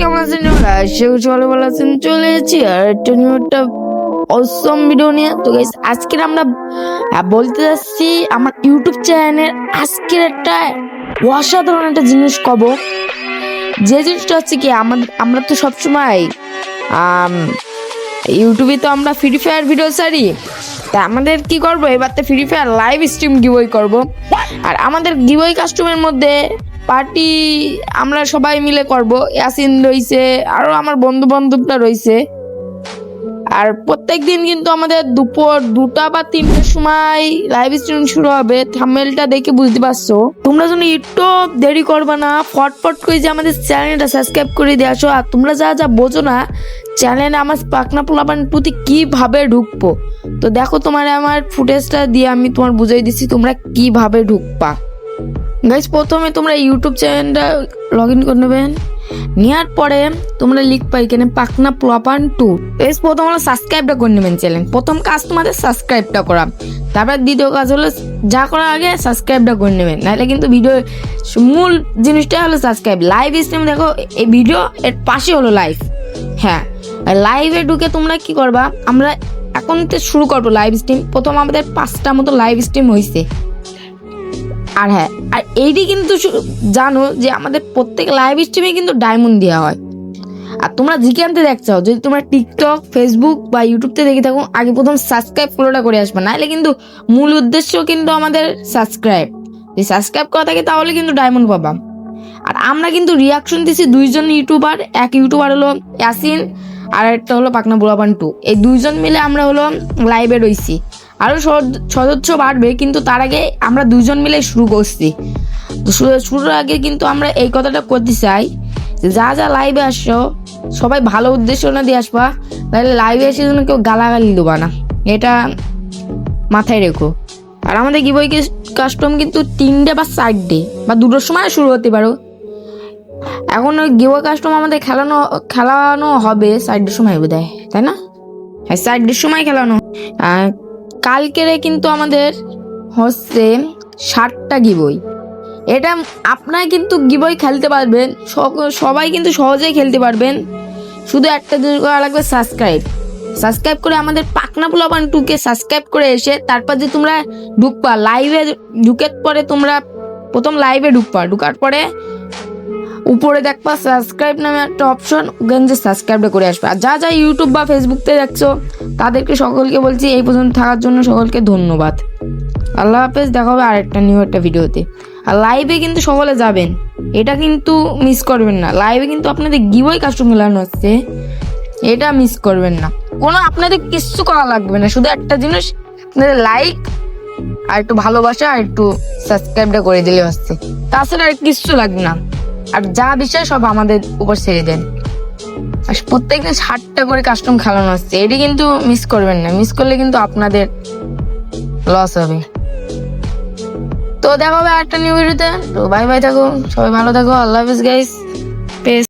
কেমন আছেন গাইস সেও চলে ভালো আছেন চলে এসেছি আর একটা একটা অসম ভিডিও নিয়ে। তো গাইস আজকের আমরা বলতে যাচ্ছি আমার ইউটিউব চ্যানেলের আজকের একটা অসাধারণ একটা জিনিস কব। যে জিনিসটা হচ্ছে কি আমাদের আমরা তো সবসময় ইউটিউবে তো আমরা ফ্রি ফায়ার ভিডিও ছাড়ি। তা আমাদের কি করব? এবার তো ফ্রি ফায়ার লাইভ স্ট্রিম গিবই করব। আর আমাদের গিবই কাস্টমের মধ্যে পার্টি আমরা সবাই মিলে করব। ইয়াসিন রইছে, আরও আমার বন্ধু বান্ধবরা রইছে। আর প্রত্যেক দিন কিন্তু আমাদের দুপুর দুটা বা তিনটার সময় লাইভ স্ট্রিম শুরু হবে। থামেলটা দেখে বুঝতে পারছ। তোমরা যেন একটু দেরি করবে না, ফটফট করে যে আমাদের চ্যানেলটা সাবস্ক্রাইব করে দিয়ে আসো। আর তোমরা যা যা বোঝো না চ্যানেলে আমার পাকনা পোলাপান প্রতি কীভাবে ঢুকবো? তো দেখো তোমার আমার ফুটেজটা দিয়ে আমি তোমার বুঝাই দিচ্ছি, তোমরা কীভাবে ঢুকবা? গাইজ প্রথমে তোমরা ইউটিউব চ্যানেলটা লগ ইন করে নেবেন নেওয়ার পরে তোমরা লিখবা এখানে পাকনা প্লপান টু। এস প্রথম হলো সাবস্ক্রাইবটা করে নেবেন চ্যানেল প্রথম কাজ তোমাদের সাবস্ক্রাইবটা করা। তারপর দ্বিতীয় কাজ হলো যা করার আগে সাবস্ক্রাইবটা করে নেবেন। নাহলে কিন্তু ভিডিও মূল জিনিসটা হলো সাবস্ক্রাইব লাইভ স্ট্রিম দেখো, এই ভিডিও এর পাশে হলো লাইভ হ্যাঁ লাইভে ঢুকে তোমরা কি করবা? আমরা এখন শুরু করব লাইভ স্ট্রিম প্রথম আমাদের পাঁচটা মতো লাইভ স্ট্রিম হয়েছে আর হ্যাঁ আর এইটি কিন্তু জানো যে আমাদের প্রত্যেক লাইভ স্ট্রিমে কিন্তু ডায়মন্ড দেওয়া হয়। আর তোমরা যেখানতে দেখছ যদি তোমরা টিকটক ফেসবুক বা ইউটিউবতে দেখে থাকো, আগে প্রথম সাবস্ক্রাইব ফলোটা করে আসবে। নাহলে কিন্তু মূল উদ্দেশ্য কিন্তু আমাদের সাবস্ক্রাইব যদি সাবস্ক্রাইব করা থাকে, তাহলে কিন্তু ডায়মন্ড পাবা। আর আমরা কিন্তু রিয়াকশন দিছি দুইজন ইউটিউবার এক ইউটিউবার হলো ইয়াসিন আর একটা হলো পাকনা বুড়াবান টু। এই দুইজন মিলে আমরা হলো লাইভে রইছি। আরও সদ- সদস্য বাড়বে, কিন্তু তার আগে আমরা দুজন মিলে শুরু করছি। তো শুরু- শুরুর আগে কিন্তু আমরা এই কথাটা করতে চাই যা যা লাইভে আসছো, সবাই ভালো উদ্দেশ্য না দিয়ে আসবা, তাহলে লাইভে এসে যেন কেউ গালাগালি দেবা না। এটা মাথায় রেখো। আর আমাদের গিবই কাস্টম কিন্তু তিনটে বা চারটে, বা দুটোর সময় শুরু হতে পারো। এখন ওই গিবই কাস্টম আমাদের খেলানো খেলানো হবে চারটের সময় বোধ হয় তাই না? হ্যাঁ চারটের সময় খেলানো। কালকেরে কিন্তু আমাদের হচ্ছে ষাটটা গিবই। এটা আপনারা কিন্তু গিবই খেলতে পারবেন সবাই কিন্তু সহজেই খেলতে পারবেন। শুধু একটা জিনিস করা লাগবে সাবস্ক্রাইব। সাবস্ক্রাইব করে আমাদের পাকনা পোলাপান টুকে সাবস্ক্রাইব করে এসে তারপর যে তোমরা ঢুকবা, লাইভে ঢুকের পরে তোমরা প্রথম লাইভে ঢুকবা, ঢুকার পরে উপরে দেখবা সাবস্ক্রাইব নামে একটা অপশন, ওখানে যে সাবস্ক্রাইবটা করে আসবে। আর যা যা ইউটিউব বা ফেসবুকতে দেখছ তাদেরকে সকলকে বলছি, এই পর্যন্ত থাকার জন্য সকলকে ধন্যবাদ। আল্লাহ হাফেজ, দেখা হবে আরেকটা নিউ একটা ভিডিওতে। আর লাইভে কিন্তু সকলে যাবেন। এটা কিন্তু মিস করবেন না। লাইভে কিন্তু আপনাদের গিবই কাস্টম মেলানো হচ্ছে। এটা মিস করবেন না। কোনো আপনাদের কিচ্ছু করা লাগবে না। শুধু একটা জিনিস, আপনাদের লাইক আর একটু ভালোবাসা আর একটু সাবস্ক্রাইবটা করে দিলে হচ্ছে। তাছাড়া আর কিচ্ছু লাগবে না। আর যা বিষয় সব আমাদের উপর ছেড়ে দেন। আর প্রত্যেকদিন ষাটটা করে কাস্টম খেলানো হচ্ছে। এটি কিন্তু মিস করবেন না। মিস করলে কিন্তু আপনাদের লস হবে। তো দেখা হবে আরেকটা নিউ ভিডিওতে তো। বাই বাই থাকো সবাই ভালো থাকো আল্লাহ হাফিজ গাইস